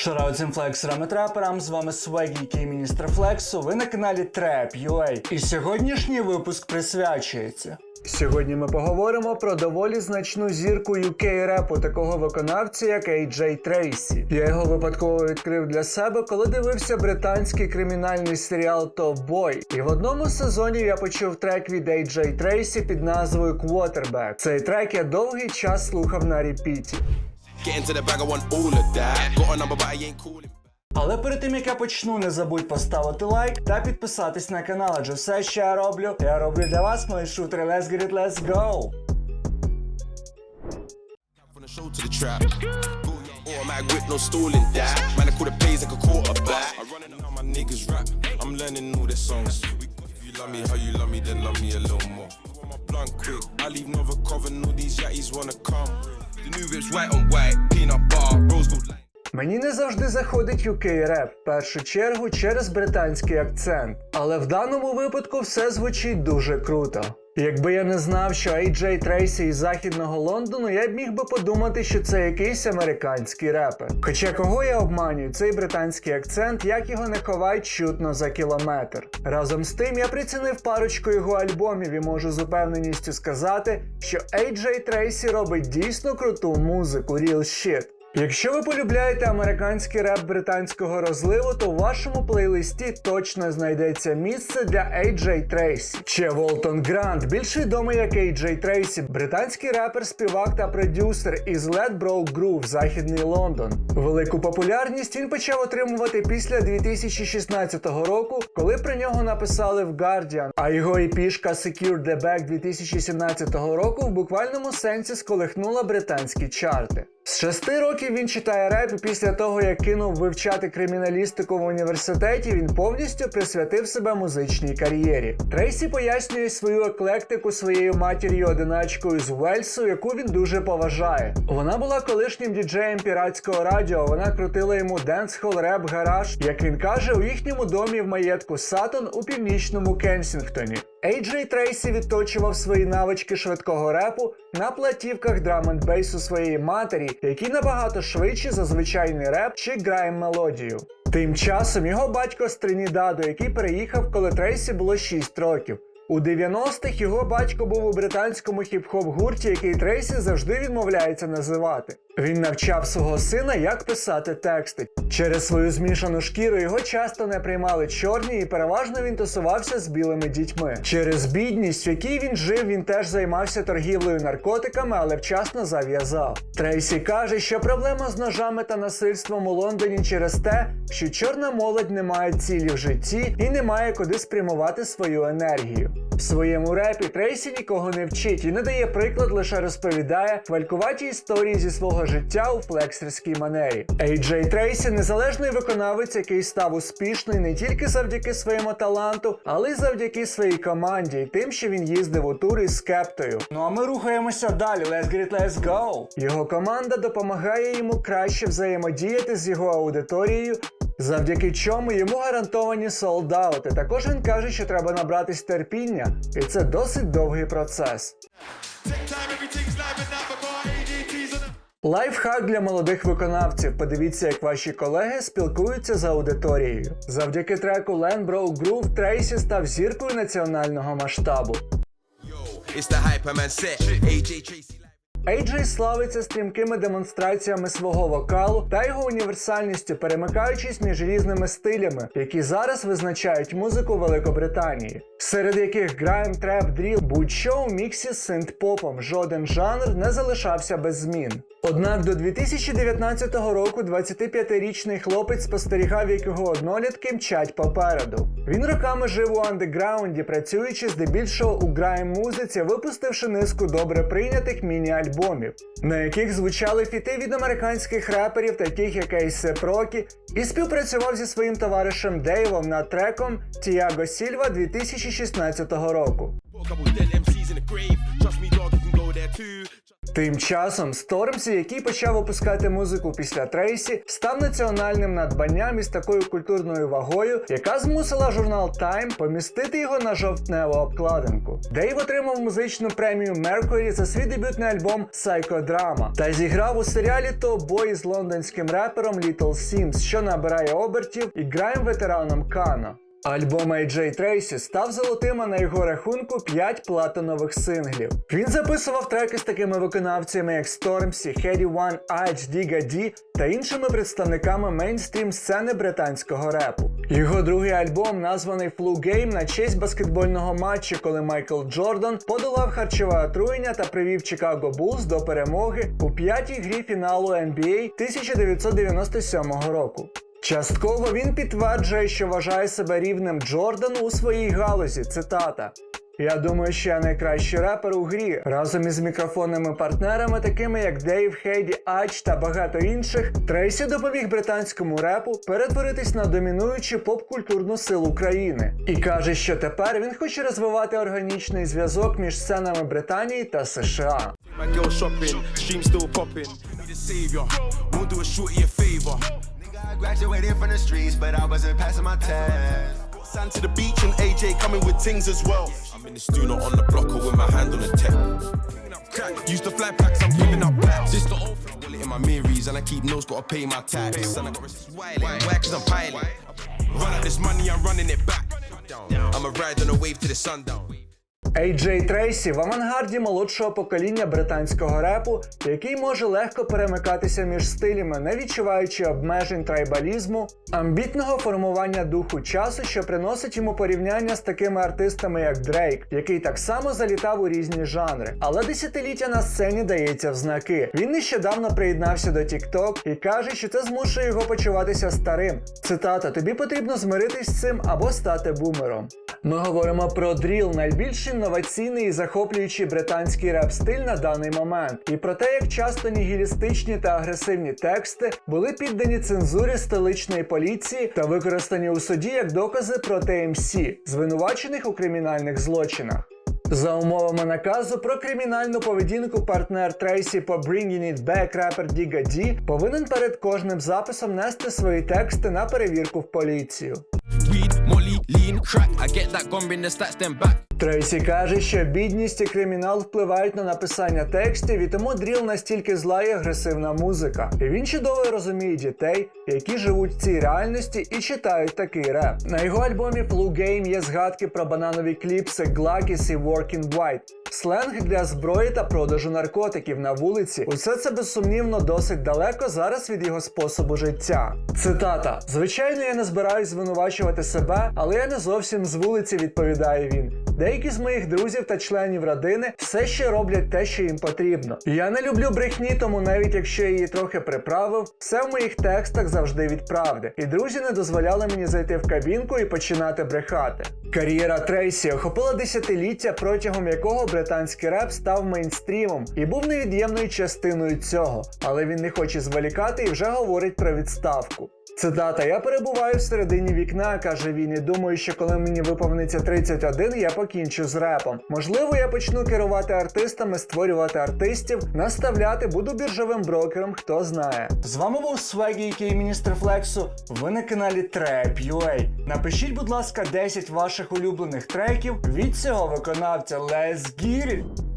Шарау цим флексерам і траперам, з вами Свегі, який міністр Флексу. Ви на каналі Trap.ua. І сьогоднішній випуск присвячується. Сьогодні ми поговоримо про доволі значну зірку UK репу такого виконавця, як AJ Трейсі. Я його випадково відкрив для себе, коли дивився британський кримінальний серіал Top Boy. І в одному сезоні я почув трек від AJ Трейсі під назвою Quarterback. Цей трек я довгий час слухав на репіті. Але перед тим як я почну, не забудь поставити лайк та підписатись на канал, адже все, що я роблю, я роблю для вас, мої шутери. Let's get it, let's go! No blunt quick. I leave Nova cover, all these yatties wanna come. Мені не завжди заходить UK реп, в першу чергу через британський акцент. Але в даному випадку все звучить дуже круто. Якби я не знав, що AJ Трейсі із західного Лондону, я б міг би подумати, що це якийсь американський репер. Хоча кого я обманюю, цей британський акцент, як його не ховають чутно за кілометр. Разом з тим я прицінив парочку його альбомів і можу з упевненістю сказати, що AJ Трейсі робить дійсно круту музику, real shit. Якщо ви полюбляєте американський реп британського розливу, то у вашому плейлисті точно знайдеться місце для AJ Трейсі. Ще Волтон Грант, більш відомий як AJ Трейсі, британський репер, співак та продюсер із Let Broke Groove, Західний Лондон. Велику популярність він почав отримувати після 2016 року, коли про нього написали в Guardian, а його епішка Secure the Back 2017 року в буквальному сенсі сколихнула британські чарти. З шести років він читає реп, і після того, як кинув вивчати криміналістику в університеті, він повністю присвятив себе музичній кар'єрі. Трейсі пояснює свою еклектику своєю матір'ю одиначкою з Уельсу, яку він дуже поважає. Вона була колишнім діджеєм піратського радіо. Вона крутила йому денсхол, реп, гараж. Як він каже, у їхньому домі в маєтку Сатон у північному Кенсінгтоні. AJ Трейсі відточував свої навички швидкого репу на платівках драм-н-бейсу своєї матері, які набагато швидші за звичайний реп чи грайм мелодію. Тим часом його батько з Тринідаду, який переїхав, коли Трейсі було 6 років. У 90-х його батько був у британському хіп-хоп гурті, який Трейсі завжди відмовляється називати. Він навчав свого сина, як писати тексти. Через свою змішану шкіру його часто не приймали чорні, і переважно він тусувався з білими дітьми. Через бідність, в якій він жив, він теж займався торгівлею наркотиками, але вчасно зав'язав. Трейсі каже, що проблема з ножами та насильством у Лондоні через те, що чорна молодь не має цілі в житті і не має куди спрямувати свою енергію. В своєму репі Трейсі нікого не вчить і не дає приклад, лише розповідає хвалькуваті історії зі свого життя у флексерській манері. AJ Трейсі незалежний виконавець, який став успішний не тільки завдяки своєму таланту, але й завдяки своїй команді і тим, що він їздив у тури з кептою. Ну а ми рухаємося далі. Let's get it, let's go! Його команда допомагає йому краще взаємодіяти з його аудиторією. Завдяки чому йому гарантовані солдаути. Також він каже, що треба набратись терпіння, і це досить довгий процес. Лайфхак для молодих виконавців. Подивіться, як ваші колеги спілкуються з аудиторією. Завдяки треку Land Broke Groove Трейсі став зіркою національного масштабу. Yo, it's the AJ славиться стрімкими демонстраціями свого вокалу та його універсальністю, перемикаючись між різними стилями, які зараз визначають музику Великобританії, серед яких грайм, треп, дріл, будь-що у міксі з синт-попом, жоден жанр не залишався без змін. Однак до 2019 року 25-річний хлопець спостерігав, як його однолітки мчать попереду. Він роками жив у андеграунді, працюючи здебільшого у грайм музиці, випустивши низку добре прийнятих міні-альбомів, на яких звучали фіти від американських реперів, таких як A$AP Rocky, і співпрацював зі своїм товаришем Дейвом над треком Тіаго Сільва 2016 року. Тим часом Стормсі, який почав випускати музику після Трейсі, став національним надбанням із такою культурною вагою, яка змусила журнал Time помістити його на жовтневу обкладинку. Дейв отримав музичну премію Mercury за свій дебютний альбом Psychodrama та зіграв у серіалі «Топ Бой з лондонським репером Little Sims, що набирає обертів і граєм ветераном Кано. Альбом AJ Tracy став золотим, а на його рахунку 5 платинових синглів. Він записував треки з такими виконавцями, як Stormzy, Heady One, Ice, Digga D та іншими представниками мейнстрім сцени британського репу. Його другий альбом, названий Flu Game, на честь баскетбольного матчу, коли Майкл Джордан подолав харчове отруєння та привів Чикаго Булls до перемоги у п'ятій грі фіналу NBA 1997 року. Частково він підтверджує, що вважає себе рівнем Джордану у своїй галузі. Цитата. Я думаю, що я найкращий репер у грі разом із мікрофонними партнерами, такими як Дейв, Хейді, Ач та багато інших. Трейсі допоміг британському репу перетворитись на домінуючу поп-культурну силу країни і каже, що тепер він хоче розвивати органічний зв'язок між сценами Британії та США. Graduated from the streets, but I wasn't passing my test. Sand to the beach and AJ coming with things as well. I'm in the not on the blocker with my hand on the tech. Used to fly packs, I'm giving up packs. This the old wallet in my Mary's, and I keep notes, gotta pay my tax. And I got receipts wild? Cause I'm piling. Run out this money, I'm running it back. I'ma ride on a wave to the sundown. AJ Трейсі в авангарді молодшого покоління британського репу, який може легко перемикатися між стилями, не відчуваючи обмежень трайбалізму, амбітного формування духу часу, що приносить йому порівняння з такими артистами, як Дрейк, який так само залітав у різні жанри. Але десятиліття на сцені дається в знаки. Він нещодавно приєднався до TikTok і каже, що це змушує його почуватися старим. Цитата: тобі потрібно змиритись з цим або стати бумером. Ми говоримо про дріл, найбільш інноваційний і захоплюючий британський реп-стиль на даний момент, і про те, як часто нігілістичні та агресивні тексти були піддані цензурі столичної поліції та використані у суді як докази проти MC, звинувачених у кримінальних злочинах. За умовами наказу про кримінальну поведінку партнер Трейсі по Bringing It Back репер Digga D повинен перед кожним записом нести свої тексти на перевірку в поліцію. Lean, crack. I get that gone bring the stats, then back. Трейсі каже, що бідність і кримінал впливають на написання текстів, і тому дріл настільки зла і агресивна музика. І він чудово розуміє дітей, які живуть в цій реальності і читають такий реп. На його альбомі Flu Game є згадки про бананові кліпси, Глакіс і Working White. Сленг для зброї та продажу наркотиків на вулиці. Усе це безсумнівно досить далеко зараз від його способу життя. Цитата: Звичайно, я не збираюсь звинувачувати себе, але я не зовсім з вулиці, відповідає він. Деякі з моїх друзів та членів родини все ще роблять те, що їм потрібно. Я не люблю брехні, тому навіть якщо я її трохи приправив, все в моїх текстах завжди від правди. І друзі не дозволяли мені зайти в кабінку і починати брехати. Кар'єра Трейсі охопила десятиліття, протягом якого британський реп став мейнстрімом і був невід'ємною частиною цього, але він не хоче зволікати і вже говорить про відставку. Цитата: Я перебуваю всередині вікна, каже він, і думаю, що коли мені виповниться 31, я покінчу з репом. Можливо, я почну керувати артистами, створювати артистів, наставляти, буду біржовим брокером, хто знає. З вами був Свегі, який міністр Флексу. Ви на каналі Trap.ua. Напишіть, будь ласка, 10 ваших улюблених треків від цього виконавця. Let's get it!